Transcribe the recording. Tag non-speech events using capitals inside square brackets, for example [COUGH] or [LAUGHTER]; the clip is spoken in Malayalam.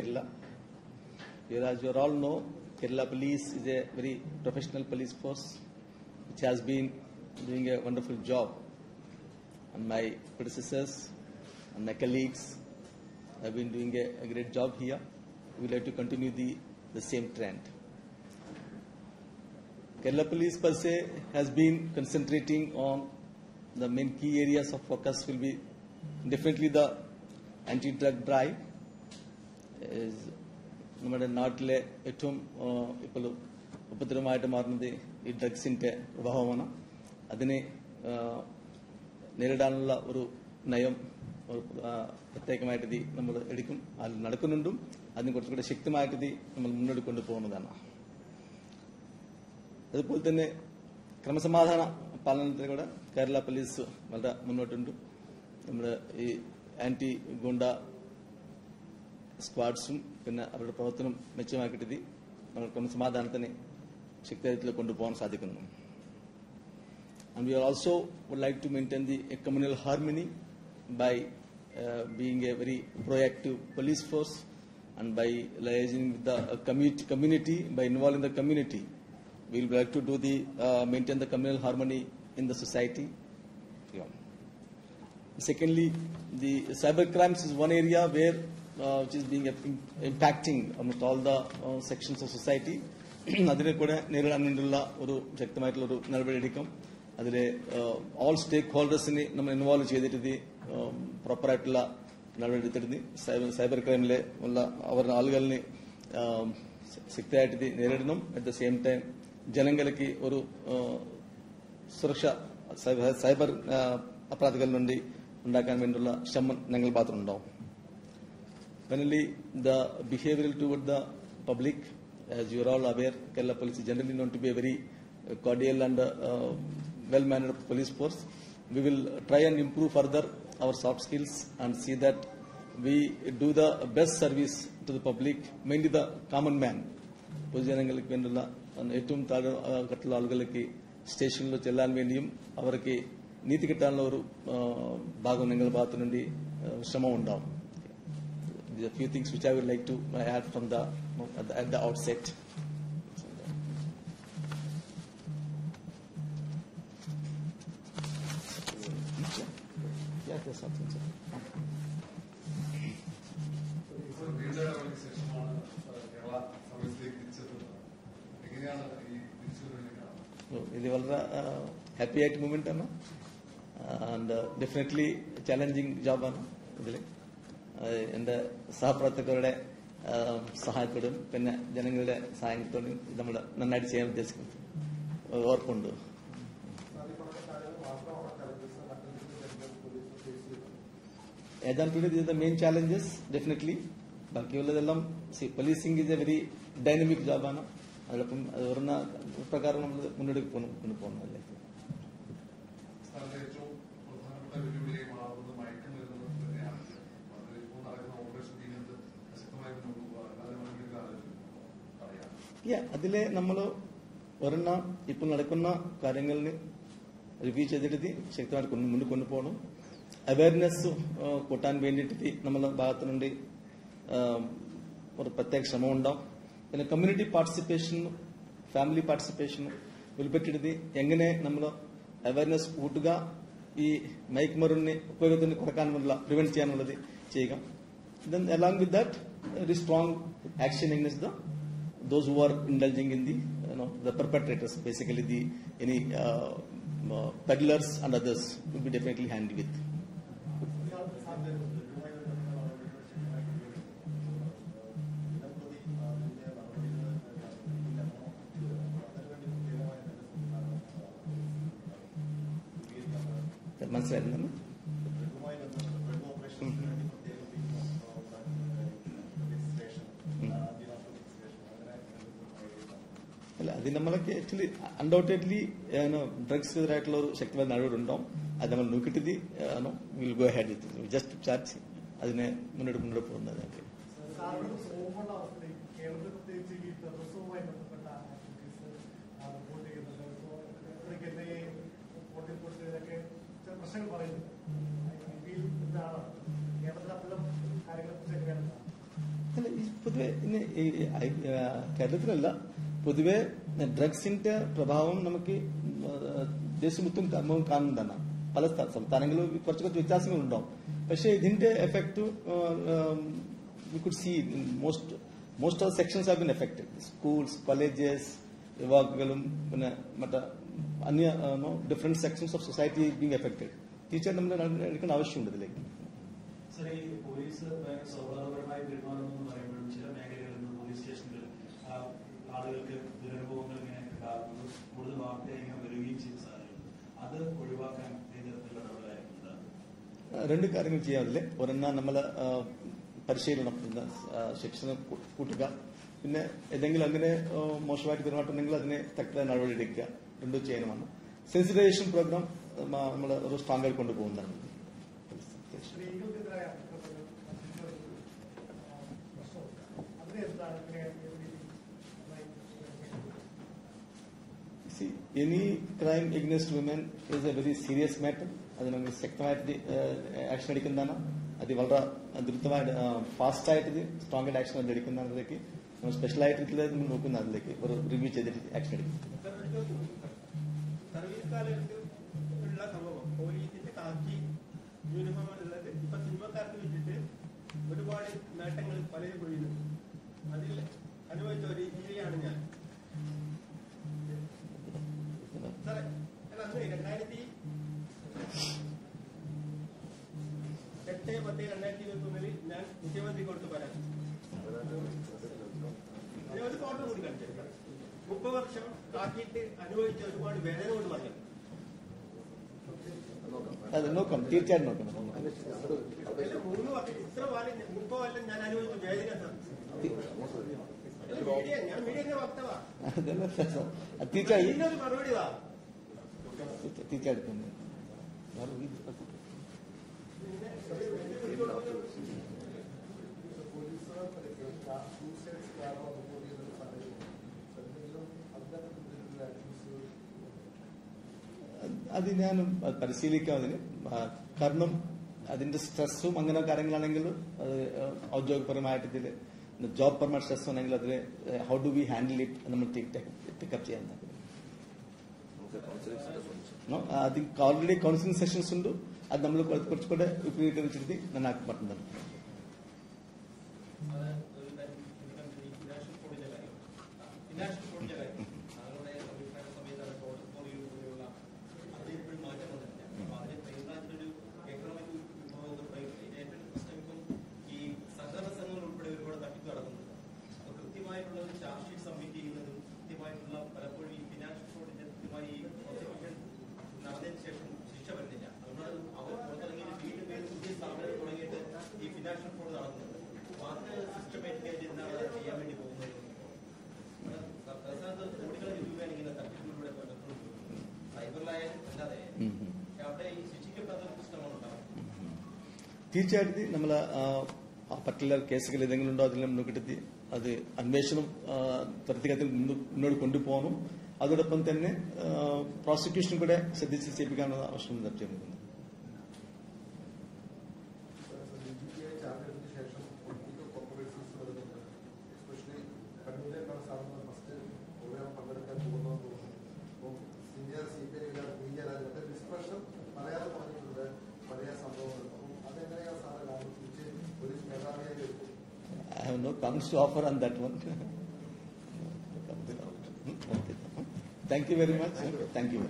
Kerala. Here, as you all know, Kerala Police is a very professional police force which has been doing a wonderful job. And my predecessors and my colleagues have been doing a, a great job here. We would like to continue the, the same trend. Kerala Police per se has been concentrating on the main key areas of focus will be definitely the anti-drug drive. നമ്മുടെ നാട്ടിലെ ഏറ്റവും ഇപ്പോൾ ഉപദ്രവമായിട്ട് മാറുന്നത് ഈ ഡ്രഗ്സിന്റെ പ്രഭാവമാണ് അതിനെ നേരിടാനുള്ള ഒരു നയം പ്രത്യേകമായിട്ട് ഇത് നമ്മൾ എടുക്കും അത് നടക്കുന്നുണ്ടും. അതിന് കുറച്ചുകൂടെ ശക്തമായിട്ട് ഇത് നമ്മൾ മുന്നോട്ട് കൊണ്ടുപോകുന്നതാണ് അതുപോലെ തന്നെ ക്രമസമാധാന പാലനത്തിൽ കൂടെ കേരള പോലീസ് വളരെ മുന്നോട്ടുണ്ട്. നമ്മുടെ ഈ ആന്റി ഗുണ്ട സ്ക്വാഡ്സും പിന്നെ അവരുടെ പ്രവർത്തനം മെച്ചമാക്കിയിട്ട് നമ്മൾ ക്രമസമാധാനത്തിനെ ശക്തത്തിൽ കൊണ്ടുപോകാൻ സാധിക്കുന്നു And we also would like to maintain the uh, communal harmony by uh, being a very proactive police force and by liaising with the uh, community, community, by involving the community. We will like to do the uh, maintain the communal harmony in the society. Yeah. Secondly, the cyber crimes is one area where uh, which is being impacting almost all the uh, sections of society. [CLEARS THROAT] അതിനെ കൂടെ നേരിടാൻ വേണ്ടിയുള്ള ഒരു ശക്തമായിട്ടുള്ള ഒരു നടപടിയെടുക്കും. അതിലെ ഓൾ സ്റ്റേക്ക് ഹോൾഡേഴ്സിനെ നമ്മൾ ഇൻവോൾവ് ചെയ്തിട്ട് പ്രോപ്പറായിട്ടുള്ള നടപടിയെടുത്തിരുന്നു സൈബർ സൈബർ ക്രൈമിലെ ഉള്ള അവരുടെ ആളുകളിനെ um, ശക്തിയായിട്ട് നേരിടണം അറ്റ് ദ സെയിം ടൈം ജനങ്ങൾക്ക് ഒരു uh, സുരക്ഷ സൈബർ അപരാധികളിൽ നിന്ന് ഉണ്ടാക്കാൻ വേണ്ടിയുള്ള ശ്രമം ഞങ്ങൾ ഭാഗത്തുനിന്നുണ്ടാവും. Finally, the behavioral toward the public, as you are all aware, Kerala Police is generally known to be a very uh, cordial and uh, well-mannered police force. We will try and improve further our soft skills and see that we do the best service to the public, mainly the common man. പൊതുജനങ്ങൾക്ക് വേണ്ടിയുള്ള അഹ് ഏറ്റവും താഴെ അഹ് ഘട്ടത്തിലുള്ള ആളുകൾക്ക് സ്റ്റേഷനിൽ ചെല്ലാൻ വേണ്ടിയും അവർക്ക് നീതി കിട്ടാനുള്ള ഒരു ആഹ് ഭാഗം നിങ്ങളുടെ ഭാഗത്തു വേണ്ടി ആഹ് ശ്രമം ഉണ്ടാവും There are a few things which I would like to add from the at the, at the outset. Yeah, there's something. sir. ഇപ്പോൾ വീണ്ടും ശേഷമാണ് കേരള സർവീസിലേക്ക് തിരിച്ചെത്തുന്നത് എങ്ങനെയാണ് ഈ തിരിച്ചുവരവിനെ കാണുന്നത് So, ഇത് വളരെ ഹാപ്പി ആയിട്ട് മൂവ്മെന്റ് ആണ് ആൻഡ് ഡെഫിനറ്റ്ലി ചലഞ്ചിങ് ജോബാണ് ഇതിൽ എന്റെ സഹപ്രവർത്തകരുടെ സഹായത്തോടും പിന്നെ ജനങ്ങളുടെ സഹായത്തോടും നമ്മൾ നന്നായിട്ട് ചെയ്യാൻ ഉദ്ദേശിക്കുന്നു. ഓർപ്പുണ്ട് ഏതാണ്ട് ദ മെയിൻ ചാലഞ്ചസ് ഡെഫിനറ്റ്ലി ബാക്കിയുള്ളതെല്ലാം policing is a very dynamic ജോബാണ് അതോടൊപ്പം അത് പറഞ്ഞ പ്രകാരം നമ്മൾ മുന്നോട്ട് കൊണ്ടു- കൊണ്ടുപോകുന്നതല്ലേ അതിലെ നമ്മൾ ഒരെണ്ണം ഇപ്പോൾ നടക്കുന്ന കാര്യങ്ങളിൽ റിവ്യൂ ചെയ്തിട്ട് ശക്തമായിട്ട് കൊണ്ട് മുന്നിൽ കൊണ്ടുപോകണം അവയർനെസ് കൂട്ടാൻ വേണ്ടിയിട്ട് നമ്മളെ ഭാഗത്തുനിന്ന് ഒരു പ്രത്യേക ശ്രമം ഉണ്ടാവും പിന്നെ കമ്മ്യൂണിറ്റി പാർട്ടിസിപ്പേഷനും ഫാമിലി പാർട്ടിസിപ്പേഷനും ഉൾപ്പെട്ടിട്ട് എങ്ങനെ നമ്മൾ അവയർനെസ് കൂട്ടുക ഈ മയക്കുമരുന്നിനെ ഉപയോഗത്തിന് കുറക്കാനുള്ള പ്രിവെന്റ് ചെയ്യാനുള്ളത് ചെയ്യുക then along with that very strong action against the those who are indulging in the you know the perpetrators basically the any uh, uh, peddlers and others will be definitely handy with മനസ്സിലായിരുന്നു അല്ല അത് നമ്മളൊക്കെ ആക്ച്വലി അൺഡൗട്ടഡ്ലി ഡ്രഗ്സ് എതിരായിട്ടുള്ള ഒരു ശക്തമായ നടപടി ഉണ്ടാവും അത് നമ്മൾ നോക്കിയിട്ട് will go ahead with just charge അതിനെ മുന്നോട്ട് മുന്നോട്ട് പോകുന്നത് പ്രശ്നങ്ങൾ ഇതാണ് കേരളത്തിൽ അത്തരം കാര്യങ്ങളെ കുറിച്ച് എങ്ങനെയാണ് അല്ല ഈ പൊതുവെ ഇന്ന് കേരളത്തിലല്ല പൊതുവെ ഡ്രഗ്സിന്റെ പ്രഭാവം നമുക്ക് ദേശമൊത്തും കാണുന്നതാണ്. പല സ്ഥ- സംസ്ഥാനങ്ങളിലും കുറച്ച് കുറച്ച് വ്യത്യാസങ്ങളുണ്ടാവും പക്ഷേ ഇതിന്റെ effect we could see most most of sections have been affected schools colleges യുവാക്കളും പിന്നെ മറ്റേ അന്യ different sections of society being affected teacher നമ്മൾ എടുക്കേണ്ട ആവശ്യമുണ്ട് ഇതിലേക്ക്. പോലീസ് സൗഹാർദ്ദപരമായി പെരുമാറുന്നു പറയുമ്പോഴും ചില മേഖലകളിൽ പോലീസ് സ്റ്റേഷനുകളിൽ ആ, ആളുകൾക്ക് ദുരനുഭവങ്ങൾ ഇങ്ങനെ ഉണ്ടാകുന്നത് കൂടുതൽ വാർത്ത ഇങ്ങനെ വരികയും ചെയ്യുന്ന സാഹചര്യം അത് ഒഴിവാക്കാൻ രണ്ട് കാര്യങ്ങൾ ചെയ്യാറില്ലേ ഒരെണ്ണം നമ്മൾ പരിശീലനം ശിക്ഷണം കൂട്ടുക. പിന്നെ എന്തെങ്കിലും അങ്ങനെ മോശമായിട്ട് പെരുമാറ്റുണ്ടെങ്കിൽ അതിനെ തക്കതായ നടപടി എടുക്കുക. രണ്ടും ചെയ്യണമെന്ന് സെൻസിറ്റൈസേഷൻ പ്രോഗ്രാം നമ്മൾ ഒരു സ്ട്രോങ് ആയി കൊണ്ടുപോകുന്നതാണ് സ്ത്രീകൾക്കെതിരായ See, any crime against women is a very serious matter. അതിന് നമ്മൾ ശക്തമായിട്ട് ആക്ഷൻ എടുക്കുന്നതാണ്. അത് വളരെ ദ്രുതമായിട്ട് ഫാസ്റ്റായിട്ട് ഇത് സ്ട്രോങ് ആയിട്ട് ആക്ഷൻ എടുക്കുന്നതാണ് അതിലേക്ക്. നമ്മൾ സ്പെഷ്യലായിട്ട് ഇതിൽ നമ്മൾ നോക്കുന്ന അതിലേക്ക്. ഒരു റിവ്യൂ ചെയ്തിട്ട് ആക്ഷൻ എടുക്കും. ഒരുപാട് നേട്ടങ്ങൾ പലരും കൊയ്യുന്നു അതിൽ അനുഭവിച്ച ഒരു രീതിയാണ് ഞാൻ വർഷം കാക്കിയിട്ട് അനുഭവിച്ച ഒരുപാട് പറഞ്ഞു അത് നോക്കാം തീർച്ചയായും നോക്കണം അല്ല, മൂന്ന് വർഷം ഇത്ര കാലം ഞാൻ- മുപ്പത് കൊല്ലം ഞാൻ അനുഭവിച്ച വേദന ഞാൻ തീർച്ചയായും വാ തീർച്ചയായിട്ടും അത് ഞാൻ പരിശീലിക്കാം അതിന്. കാരണം അതിന്റെ സ്ട്രെസ്സും അങ്ങനെ കാര്യങ്ങളാണെങ്കിൽ അത് ഔദ്യോഗികപരമായിട്ട് ഇതിൽ ജോബ് പരമായ സ്ട്രെസ് ആണെങ്കിൽ അതിൽ how do we handle it നമ്മൾ പിക്കപ്പ് ചെയ്യാൻ അത് ഓൾറെഡി കൗൺസിലിംഗ് സെഷൻസ് ഉണ്ട്. അത് നമ്മൾ കുറച്ചുകൂടെ ഉപയോഗിച്ചിരുത്തി നന്നാക്കി പറ്റുന്നുണ്ട് ഫിനാൻഷ്യൽ തീർച്ചയായിട്ടും നമ്മൾ പർട്ടിക്കുലർ കേസുകൾ ഏതെങ്കിലും ഉണ്ടോ അതിനെ മുന്നോട്ടെത്തി അത് അന്വേഷണം ആ, ത്വരിതഗതിയിൽ മുന്നോ- മുന്നോട്ട് കൊണ്ടുപോകണം. അതോടൊപ്പം തന്നെ പ്രോസിക്യൂഷൻ കൂടെ ശ്രദ്ധിച്ച് ചെയ്യിപ്പിക്കാനുള്ള ആവശ്യം ചെയ്യുന്നത് Comments to offer on that one. [LAUGHS] Hmm? Hmm? Thank you very much. Thank you.